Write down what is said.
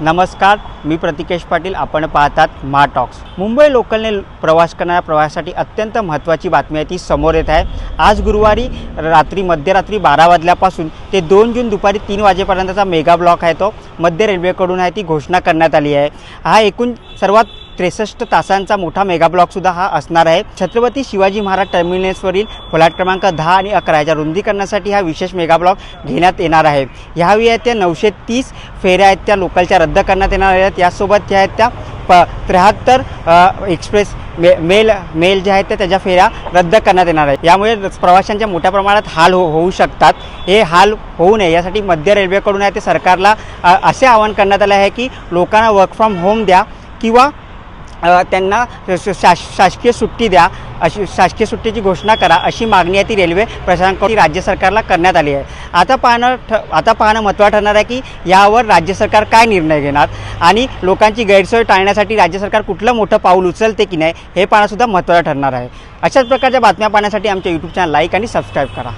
नमस्कार मी प्रतिकेश पाटील. आपण पाहतात मा टॉक्स मुंबई लोकलने प्रवास करणाऱ्या प्रवासासाठी अत्यंत महत्त्वाची बातमी आहे ती समोर येत आहे. आज गुरुवारी रात्री मध्यरात्री बारा वाजल्यापासून ते दोन जून दुपारी तीन वाजेपर्यंतचा मेगा ब्लॉक आहे तो. मध्य रेल्वेकडून आहे ती घोषणा करण्यात आली आहे. हा एकूण सर्वात त्रेसष्ट तासांचा मोठा मेगाब्लॉकसुद्धा हा असणार आहे. छत्रपती शिवाजी महाराज टर्मिनसवरील फलाट क्रमांक दहा आणि अकरा याच्या रुंदीकरणासाठी हा विशेष मेगाब्लॉक घेण्यात येणार आहे. ह्यावेळी आहेत त्या नऊशे तीस फेऱ्या आहेत त्या लोकलच्या रद्द करण्यात येणार आहेत. यासोबत त्या आहेत त्या प त्र्याहत्तर एक्सप्रेस मे मेल मेल जे आहेत त्या त्याच्या फेऱ्या रद्द करण्यात येणार आहेत. यामुळे प्रवाशांच्या मोठ्या प्रमाणात हाल हो होऊ शकतात. हे हाल होऊ नये यासाठी मध्य रेल्वेकडून आहे ते सरकारला असे आवाहन करण्यात आलं आहे की लोकांना वर्क फ्रॉम होम द्या किंवा त्यांना शास शासकीय सुट्टी द्या अशी शासकीय सुट्टीची घोषणा करा अशी मागणी आहे ती रेल्वे प्रशासनाकडून राज्य सरकारला करण्यात आली आहे. आता पाहणं ठ आता पाहणं महत्त्वाचं ठरणार आहे की यावर राज्य सरकार काय निर्णय घेणार आणि लोकांची गैरसोय टाळण्यासाठी राज्य सरकार कुठलं मोठं पाऊल उचलते की नाही हे पाहणंसुद्धा महत्त्वाचं ठरणार आहे. अशाच प्रकारच्या बातम्या पाहण्यासाठी आमच्या यूट्यूब चॅनल लाईक आणि सबस्क्राईब करा.